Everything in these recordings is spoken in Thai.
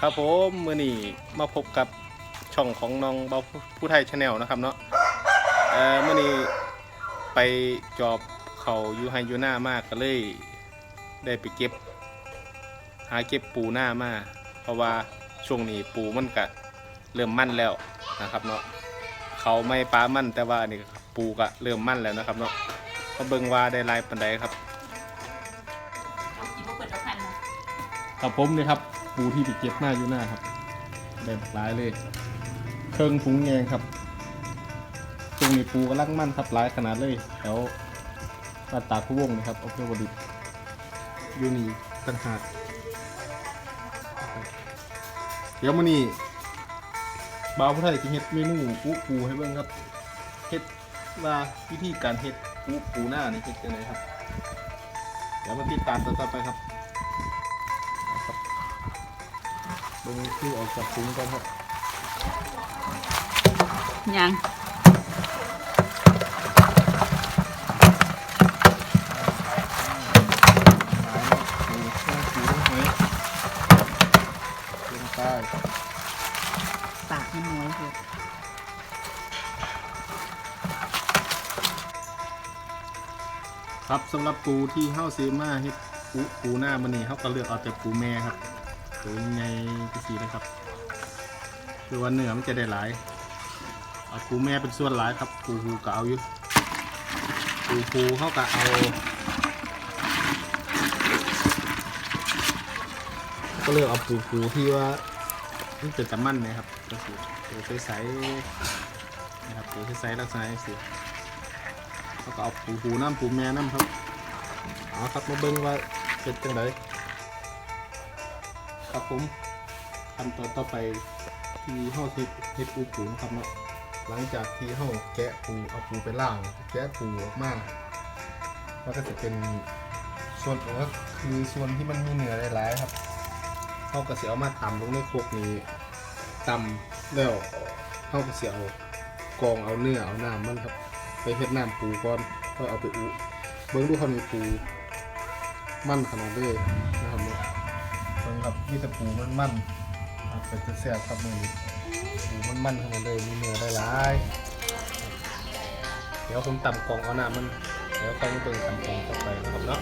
ครับผมมื่อนี้มาพบกับช่องของน้องเบาผู้ไทยชาแนลนะครับเนาะเอ่อมื่อนี้ไปจอบเขาอยู่ไฮยูหน้ามากก็เลย ได้ไปเก็บ หาเก็บปูหน้ามาเพราะว่าช่วงนี้ปูมันกะเริ่มมั่นแล้วนะครับเนาะเขาไม่ปลามั่นแต่ว่านี่ปูกะเริ่มมั่นแล้วนะครับเนาะมาเบิ่งว่าได้ลายปันใดครับเอากี่พวกเปิดเอาคันมาครับผมนี่ครับ ปูที่ไปเก็บมาอยู่หน้าครับได้บักหลายเลย เครื่องถุงแยงครับตรงนี้ปูกำลังมั่นครับหลายขนาดเลยแถวปาดตาผู้วงนะครับเอเพื่อบดิตยูนีต่างหากเดี๋ยวมื้อนี้บ่าวผู้ไทยจะเฮ็ดเมนูปูปูให้เบิ่งครับเฮ็ดว่าวิธีการเฮ็ดปูปูหน้านี่เฮ็ดจังไดครับ เดี๋ยวมาติดตามต่อไปครับ ลงที่ออกจากถุงกันครับยังหมูข้างสีหอยลงใต้ปากมันน้อยเถอะครับสำหรับปูที่เฮ้าซื้อมาเฮ็ดปูปูหน้ามันนี่เขาก็เลือกเอาแต่ปูแม่ครับ ตัวใหญ่ที่สีนะครับ คือว่าเนื้อมันจะได้หลายเอาปูแม่เป็นส่วนหลายครับปูหูก็เอาอยู่ปูปูเขาก็เอาก็เลือกเอาปูปูที่ว่าที่เป็นตะมันนะครับก็คือปูใสๆนะครับปูใสๆลักษณะนี้สิแล้วก็เอาปูปูน้ำปูแม่น้ำครับเอาครับมาเบิ้งว่าเป็นจังได ครับผมขั้นตอนต่อไปที่ห่อเฮ็ดเฮ็ดปูปูนะครับเนาะหลังจากที่ห่อแกะปูเอาปูไปล่าง แกะปูออกมาแล้วก็จะเป็นส่วนก็คือส่วนที่มันมีเนื้อหลายๆครับเขาก็เสียเอามาตำลงในครกนี้ตำแล้วเขาก็เสียเอากรองเอาเนื้อเอาน้ำมันครับ ไปเฮ็ดน้ำปูก่อนก็เอาไปอุเบิ้งดูเขามีปู มั่นขนาดเลยนะครับ บิ้งครับมีแต่ปูมันมันๆครับเป็นจะแซ่บครับมือนี้ปูมันมันๆขนาดเลยมีเนื้อได้หลายเดี๋ยวผมตำกรองเอาน้ำมันเดี๋ยวค่อยมาเบิ่งตำกรองต่อไปนะครับเนาะ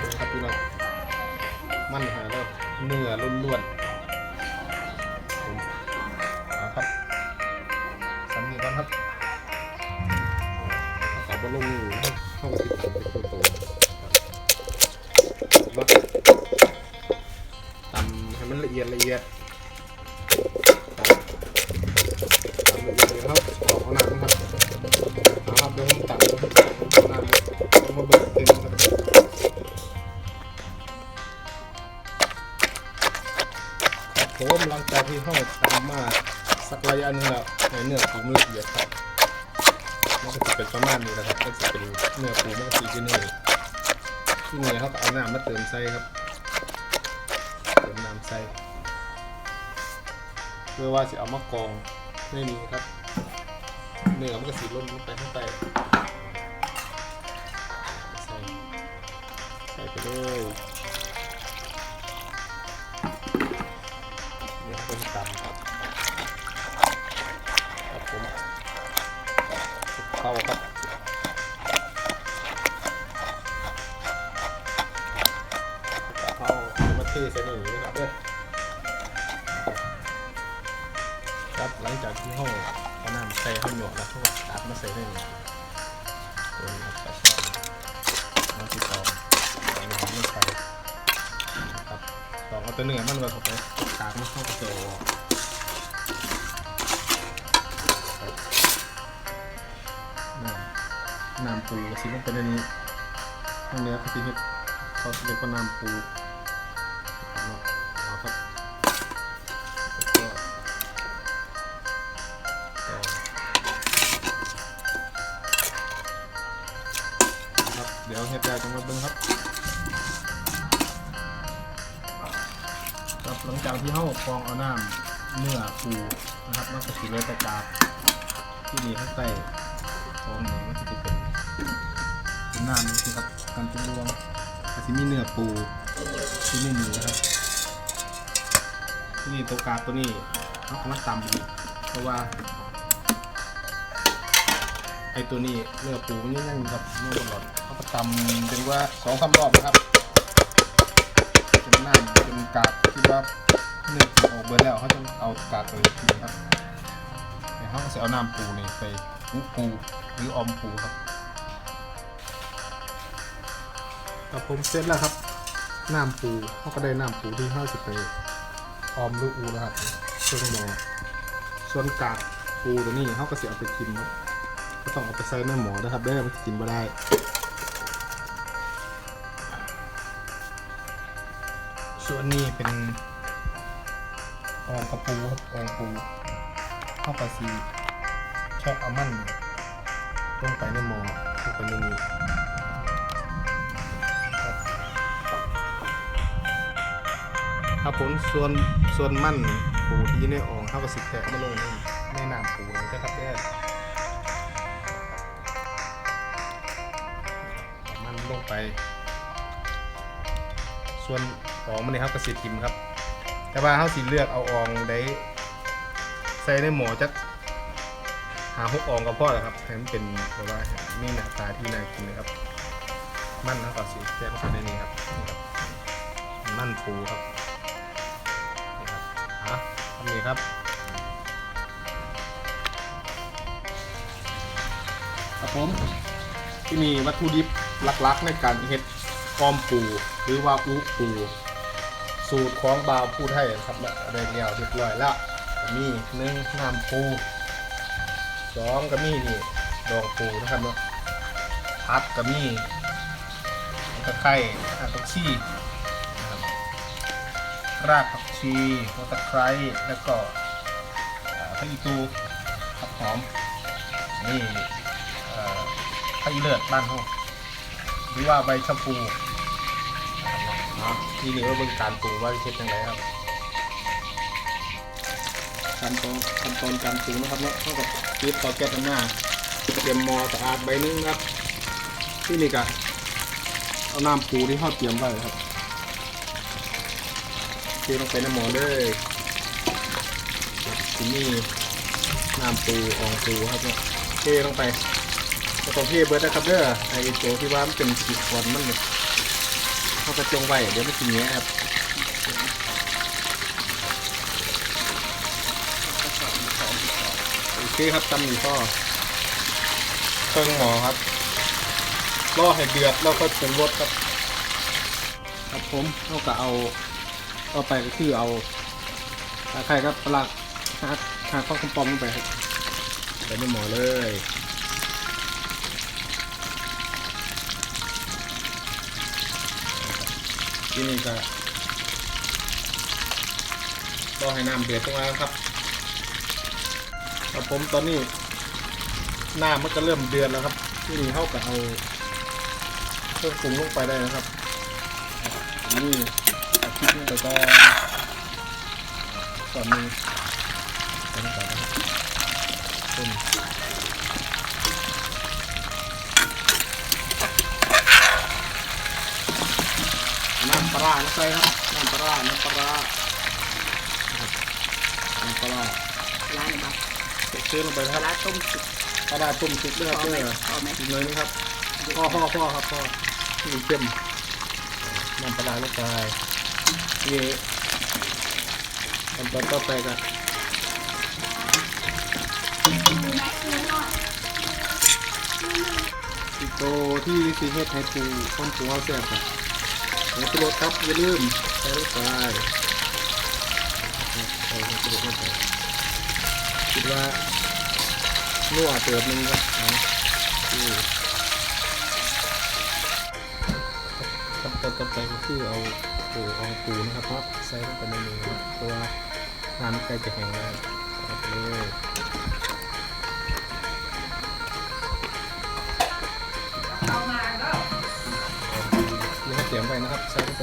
ดูครับพี่น้องมันหาแล้วเนื้อล้วนๆผมเอาครับสำนีก่อนครับเอากับบะลงอยู่เข้ากับติดตามเป็นตัว ให้มันละเอียดละเอียดตำละเอียดครับออกเอาน้ำครับเอาครับเดี๋ยวผมตำเอาน้ำเอามาเบิกเต็มครับครับผมหลังจากที่เข้าตามมาสักระยะหนึงแล้วในเนื้อปูมันละเอียดครับมันก็จะเป็นประมาณนี้แหละครับก็จะเป็นเนื้อปูมันก็สีที่นี่ที่นี่เขาก็เอาน้ำมาเติมใส่ครับ ใส่เพื่อว่าจะเอามากองในนี้ครับเนื้อมันก็สีล้นลงไปข้างใต้ใส่ใส่ไปเลยเดี๋ยเป็นตำครับครับผมเข้าครับเข้ามาเทใส่หนี่นะ ตัวเนื้อมันไว้เข้าไปตากมันเข้ากระเจียวออกน้ำปูสิลงไปในอันนี้ข้างเนื้อเขาสิเฮ็ดเขาเรียกว่าน้ำปูเอาครับครับ เดี๋ยวเฮ็ดได้จังมาเบิ่งครับ จากที่เฮากรองเอาน้ำเนื้อปูนะครับมันก็สิเลยตะกาบที่นี่ข้างใต้ท้องเนี่ยมันจะเป็นเป็นน้ำนี่สิครับการเป็นรวงอาจจะมีเนื้อปูที่ไม่มีนะครับที่นี่ตัวกางตัวนี้เขาเอามาตำอีกเพราะว่าไอตัวนี้เนื้อปูมันยังยังอยู่ครับเนื้อบนหลอดเขาก็ตำเป็นว่าสองสามรอบนะครับจนน้ำจนกากที่ว่า เนื้อปูออกเบิดแล้วเขาจะเอากากไปทิ้งครับเดี๋ยวเขาก็จะเอาน้ำปูนี่ไปอุปูหรืออมปูครับครับผมเสร็จแล้วครับน้ำปูเขาก็ได้น้ำปูที่เขาจะไปออมลูกอูนะครับส่วนหมอส่วนกากปูตัวนี้เขาก็จะเอาไปกินครับก็ต้องเอาไปใส่ในหมอนะครับได้มันกินมาได้ส่วนนี้เป็น อองกระปูครับอองปูเข้ากระซีแค่เอามันลงไปในหมอลงไปในนี้ครับผมส่วนส่วนมั่นปูที่อยู่ในอ่องเข้ากระสิแทะมาลงในในน้ำปูนะครับแด้มันลงไป ส่วนอองมันนี่ครับกระสีทิมครับ แต่ว่าเขาสีเลือกเอาอองได้ใส่ในหมอจักหาหกอองก็พอแล้วครับให้มันเป็นแบบว่ามีหน้าตาที่น่ากินเลยครับ มันนะก็สีแจ้งเข้าไปในนี้ครับนี่ครับมันปูครับนี่ครับฮะทำนี้ครับครับผมที่มีวัตถุดิบหลักๆในการเฮ็ดออมปูหรือว่าอูปู สูตรของบาวผู้ไทยนะครับและได้แล้วเรียบร้อยแล้วก็มีหนึ่งน้ำปูสองก็มีนี่ดองปูนะครับเนาะพักก็มีตะไคร้รากผักชีนะครับรากผักชีหัวตะไคร้แล้วก็อ่าพริกอีตูผักหอมนี่เอ่อไผ่เลือดบ้านเขาหรือว่าใบชะพู เนาะที่นี่ว่าเป็นการปรุงว่าเช็ดยังไงครับขั้นตอนขั้นตอนการปรุงนะครับเนาะเท่ากับปิดเตาแก๊สข้างหน้าเตรียมหมอสะอาดใบหนึงครับ ที่นี่ก็เอาน้ำปูที่เขาเตรียมไว้ครับเทลงไปในหม้อเลยที่นี่น้ำปูอองปูครับเนี่ยเทลงไปแต่ของพี่เบิร์ดนะครับเด้อไอ้ตัวที่ว่ามันเป็นสีควันมันเนี่ยเขา กระจงไว้เดี๋ยวมันสิเนี้ยครับโอเคครับตำหนิพ่อเครื่องหมอครับรอให้เดือดแล้วค่อยปรุงรสครับ ครับผมเอาก็เอาเอาไปก็คือเอาตะไคร้ครับปลาหาหาข้าวคำปอมลงไปครับใส่ในหมอเลย ที่นี่ก็ก็ให้น้ำเดือดตรงนั้นครับครับผมตอนนี้น้ำมันก็เริ่มเดือดแล้วครับที่นี่เขาก็เอาเครื่องปรุงลงไปได้นะครับนี่เอาพริกลงไปก็ก่อนหนึงใส่ลงไปนะครับต้น ปลาร้าลงไปครับน้ำปลาร้าน้ำปลาร้านะครับน้ำปลาร้าร้านแบบเชื่อลงไปนะครับร้านต้มสุกปลาร้าต้มสุกด้วยครับพอไหมเด้อพอไหมอีกหน่อยนึงครับพ่อพ่อพ่อครับพ่อนี่เข้มน้ำปลาร้าลงไปนี่ตอนตอนต่อไปกันอีกโตที่ซีเฮ็ดให้ปูข้อมปูเอาแซ่บครับ หัวปลดครับอย่าลืมใส่ลงไปครับใส่หัวปลดลงไปคิดว่านัวเติบหนึงครับเอาที่ขั้นตอนต่อไปก็คือเอาปูเอาปูนะครับพับใส่ลงไปในนี้นะครับเพราะว่าน้ำใกล้จะแห้งแล้วใส่ไปเลย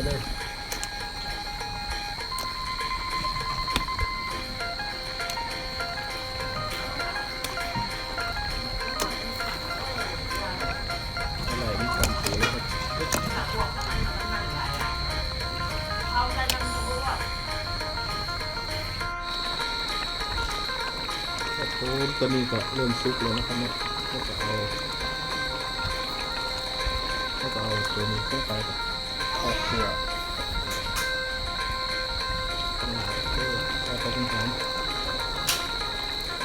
เลยตัวนี้ก็เริ่มซุกเลยนะครับเนี่ยก็จะเอาก็จะเอาตัวนี้เข้าไปก่อน หอม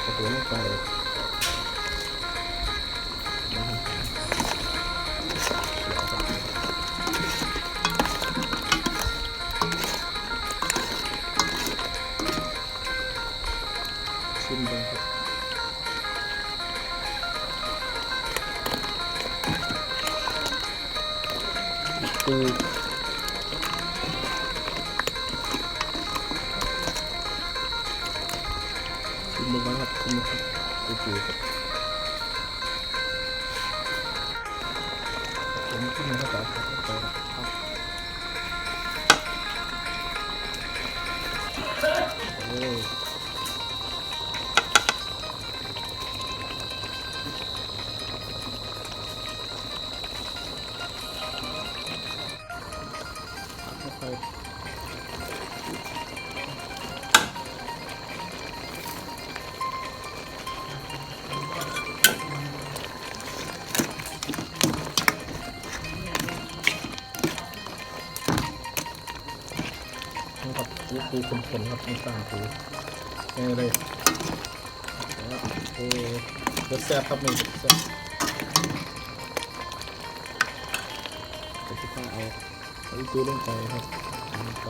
เอาตัวลงไปชิมดูครับปู โปูปูคนๆครับนี่ตามปูนี่เลยโอ้รสแซ่บครับนี่รสแซ่บไปที่ข้าเอาเอาอีกตัวลงไปครับลงไป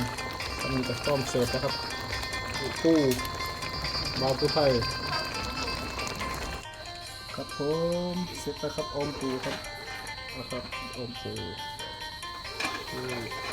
มทำจะซ่อมเสิร์ฟนะครับปูบาวปูไทย ผมเสร็จแล้วครับอมปูครับนะครับอมปูอ